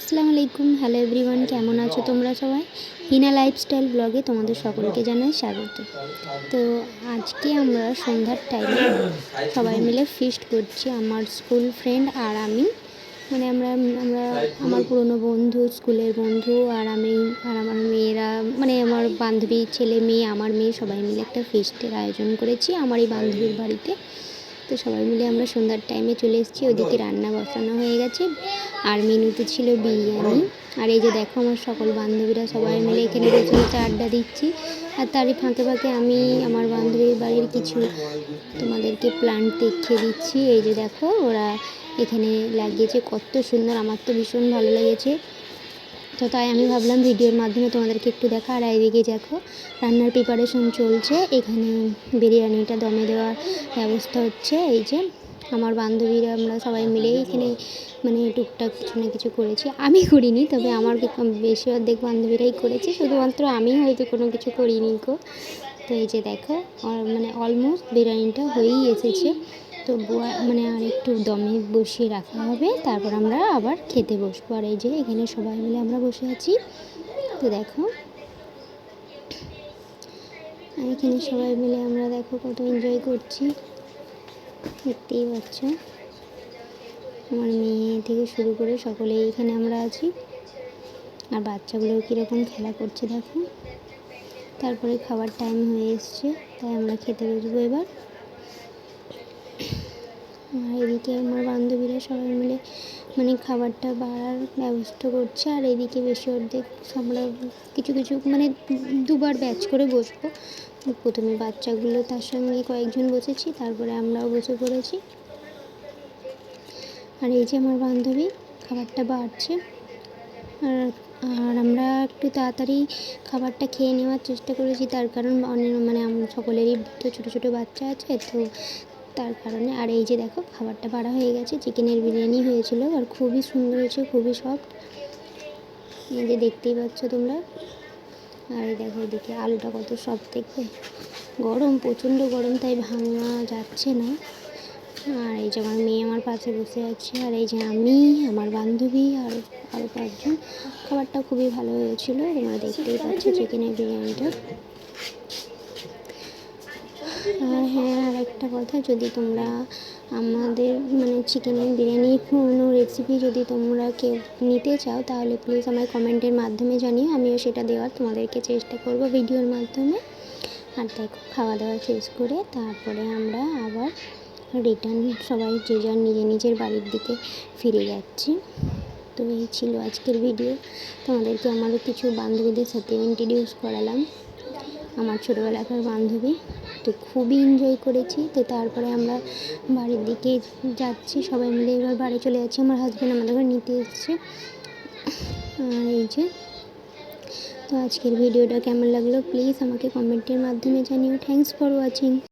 আসসালামু আলাইকুম। Hello everyone কেমন আছো তোমরা সবাই? হিনা লাইফস্টাইল ব্লগে তোমাদের সকলকে জানাই স্বাগত। তো আজকে আমরা সন্ধ্যার টাইমে সবাই মিলে ফিস্ট করছি আমার স্কুল ফ্রেন্ড আর আমি। মানে আমরা আমরা আমার পুরনো বন্ধু, স্কুলের বন্ধু আর আমি, আর আমার মেয়েরা মানে আমার বান্ধবী, ছেলে মেয়ে, আমার মেয়ে সবাই মিলে একটা ফিস্টের আয়োজন করেছি আমার এই বান্ধবীর বাড়িতে। তো সবাই মিলে আমরা সন্ধ্যার টাইমে চলে এসেছি। ওদিকে রান্না বসানো হয়ে গেছে। আর মেনুতে ছিল বিরিয়ানি। আর এই যে দেখো আমার সকল বান্ধবীরা সবাই মিলে এখানে বসে বসে আড্ডা দিচ্ছি। আর তারই ফাঁকে ফাঁকে আমি আমার বান্ধবীর বাড়ির কিছু তোমাদেরকে প্লান্ট দেখিয়ে দিচ্ছি। এই যে দেখো, ওরা এখানে লাগিয়েছে। কত সুন্দর, আমার তো ভীষণ ভালো লেগেছে। তো তাই আমি ভাবলাম ভিডিওর মাধ্যমে তোমাদেরকে একটু দেখা। আর এইদিকে দেখো, রান্নার প্রিপারেশন চলছে। এখানে বিরিয়ানিটা দমে দেওয়ার ব্যবস্থা হচ্ছে। এই যে আমার বান্ধবীরা আমরা সবাই মিলেই এখানে মানে টুকটাক কিছু না কিছু করেছি। আমি করিনি, তবে আমার বেশি অর্ধেক বান্ধবীরাই করেছে। শুধুমাত্র আমি হয়তো কোনো কিছু করিনি গো। তো এই যে দেখো মানে অলমোস্ট বিরিয়ানিটা হয়েই এসেছে। তো মানে আর একটু দমে বসিয়ে রাখা হবে। তারপর আমরা আবার খেতে বসবো। আর এই যে এখানে সবাই মিলে আমরা বসে আছি। তো দেখো। আর এখানে সবাই মিলে আমরা দেখো কত এনজয় করছি। দেখতেই পাচ্ছ। আমার মেয়ে থেকে শুরু করে সকলেই এখানে আমরা আছি। আর বাচ্চাগুলো কীরকম খেলা করছে দেখো। তারপরে খাবার টাইম হয়ে এসছে, তাই আমরা খেতে বসবো এবার। আর এদিকে আমার বান্ধবীরা সবাই মিলে মানে খাবারটা বাড়ার ব্যবস্থা করছে। আর এদিকে বেশি অর্ধেক আমরা কিছু কিছু মানে দুবার ব্যাচ করে বসবো। প্রথমে বাচ্চাগুলো তার সঙ্গে কয়েকজন বসেছি, তারপরে আমরাও বসে পড়েছি। আর এই যে আমার বান্ধবী খাবারটা বাড়ছে। আর আর আমরা একটু তাড়াতাড়ি খাবারটা খেয়ে নেওয়ার চেষ্টা করেছি। তার কারণ অনেক মানে সকলেরই তো ছোটো ছোটো বাচ্চা আছে, তো তার কারণে, আর এই যে দেখো, খাবারটা বাড়া হয়ে গেছে চিকেনের বিরিয়ানি হয়েছিল, আর খুবই সুন্দর হয়েছে, খুবই সফট। এই যে দেখতেই পাচ্ছ তোমরা। আর এই দেখো, এদিকে আলুটা কত সফট দেখবে। গরম, প্রচণ্ড গরম, তাই ভাঙা যাচ্ছে না। আর এই যে আমার মেয়ে আমার পাশে বসে আছে, আর এই যে আমি, আমার বান্ধবী, আর আরও পাঁচজন খাবারটা খুবই ভালো হয়েছিল, তোমরা দেখতেই পাচ্ছ চিকেনের বিরিয়ানিটা। আর হ্যাঁ আর একটা কথা, যদি তোমরা আমাদের মানে চিকেনের বিরিয়ানি কোনো রেসিপি যদি তোমরা কেউ নিতে চাও, তাহলে প্লিজ আমায় কমেন্টের মাধ্যমে জানিও। আমিও সেটা দেওয়ার তোমাদেরকে চেষ্টা করব ভিডিওর মাধ্যমে। আর দেখো, খাওয়া দাওয়া শেষ করে তারপরে আমরা আবার রিটার্ন সবাই যে যার নিজের নিজের বাড়ির দিকে ফিরে যাচ্ছি। তো এই ছিল আজকের ভিডিও তোমাদেরকে আমারও কিছু বান্ধবীদের সাথে ইন্ট্রোডিউস করালাম। আমার ছোটোবেলাকার বান্ধবী। তো খুবই এনজয় করেছি। তো তারপরে আমরা বাড়ির দিকে যাচ্ছি, সবাই মিলে এবার বাড়ি চলে যাচ্ছি। আমার হাজব্যান্ড আমাদের ঘরে নিতে এসছে। আর এই যে, তো আজকের ভিডিওটা কেমন লাগল? প্লিজ আমাকে কমেন্টের মাধ্যমে জানিও। Thanks for watching